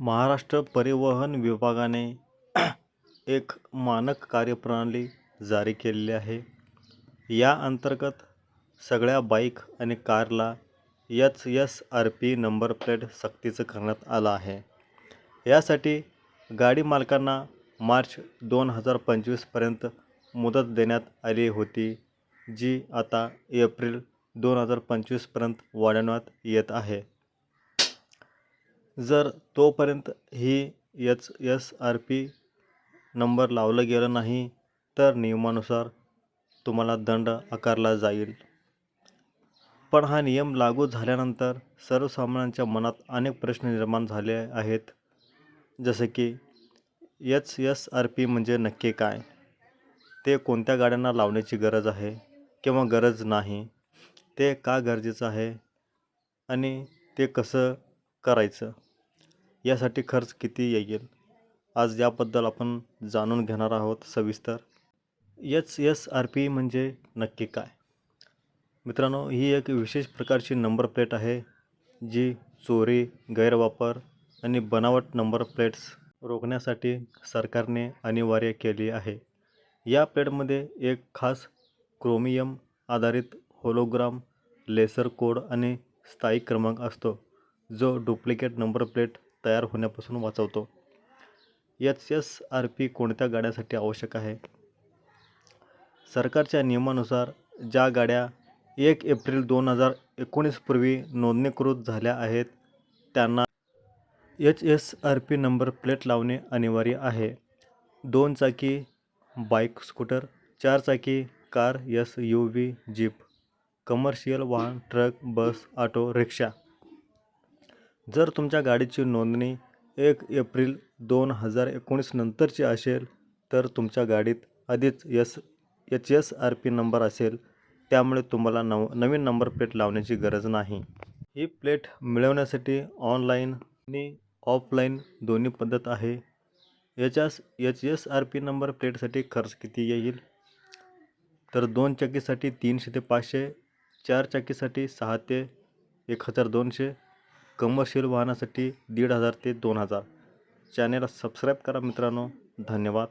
महाराष्ट्र परिवहन विभागाने एक मानक कार्यप्रणाली जारी केलेली आहे. या अंतर्गत सगळ्या बाईक आणि कारला H S R P number plate सक्तीचं करण्यात आलं आहे. यासाठी गाडी मालकांना मार्च दोन हजार पंचवीसपर्यंत मुदत देण्यात आली होती जी आता एप्रिल दोन हजार पंचवीसपर्यंत वाढवण्यात येत आहे. जर तोपर्यंत ही H S R P number लावलं गेलं नाही तर नियमानुसार तुम्हाला दंड आकारला जाईल. पण हा नियम लागू झाल्यानंतर सर्वसामान्यांच्या मनात अनेक प्रश्न निर्माण झाले आहेत. जसे की एच एस आर पी म्हणजे नक्की काय? ते कोणत्या गाड्यांना लावण्याची गरज आहे किंवा गरज नाही? ते का गरजेचं आहे? आणि ते कसं करायचं? यासाठी खर्च किती येईल? आज याबद्दल आपण जाणून घेणार आहोत सविस्तर. एच एस आर पी म्हणजे नक्की काय? मित्रांनो ही एक विशेष प्रकारची नंबर प्लेट आहे जी चोरी गैरवापर आणि बनावट नंबर प्लेट्स रोखण्यासाठी सरकारने अनिवार्य केली आहे. या प्लेटमध्ये एक खास क्रोमियम आधारित होलोग्राम लेसर कोड आणि स्थायी क्रमांक असतो जो डुप्लिकेट नंबर प्लेट तयार होण्यापासून वाचवतो. एच एस आर पी कोणत्या गाड्यासाठी आवश्यक आहे? सरकारच्या नियमानुसार ज्या गाड्या एक एप्रिल दोन हजार एकोणीसपूर्वी नोंदणीकृत झाल्या आहेत त्यांना H S R P number plate लावणे अनिवार्य आहे. दोन चाकी बाईक स्कूटर चार चाकी car S U V jeep commercial वाहन ट्रक बस ऑटो रिक्षा जर तुमच्या गाडीची नोंदणी एक एप्रिल दोन हजार एकोणीस नंतरची असेल तर तुमच्या गाडीत आधीच S H S R P number असेल. त्यामुळे तुम्हाला नव नवीन नंबर प्लेट लावण्याची गरज नाही. ही प्लेट मिळवण्यासाठी ऑनलाईन आणि ऑफलाईन दोन्ही पद्धत आहे. याच्यास H S R P number प्लेटसाठी खर्च किती येईल? तर दोन चाकीसाठी तीनशे ते पाचशे चार चाकीसाठी सहा ते एक हजार दोनशे कमर्शियल वाहनासाठी दीड हजार ते दोन हजार. चॅनेलला सबस्क्राईब करा मित्रांनो. धन्यवाद.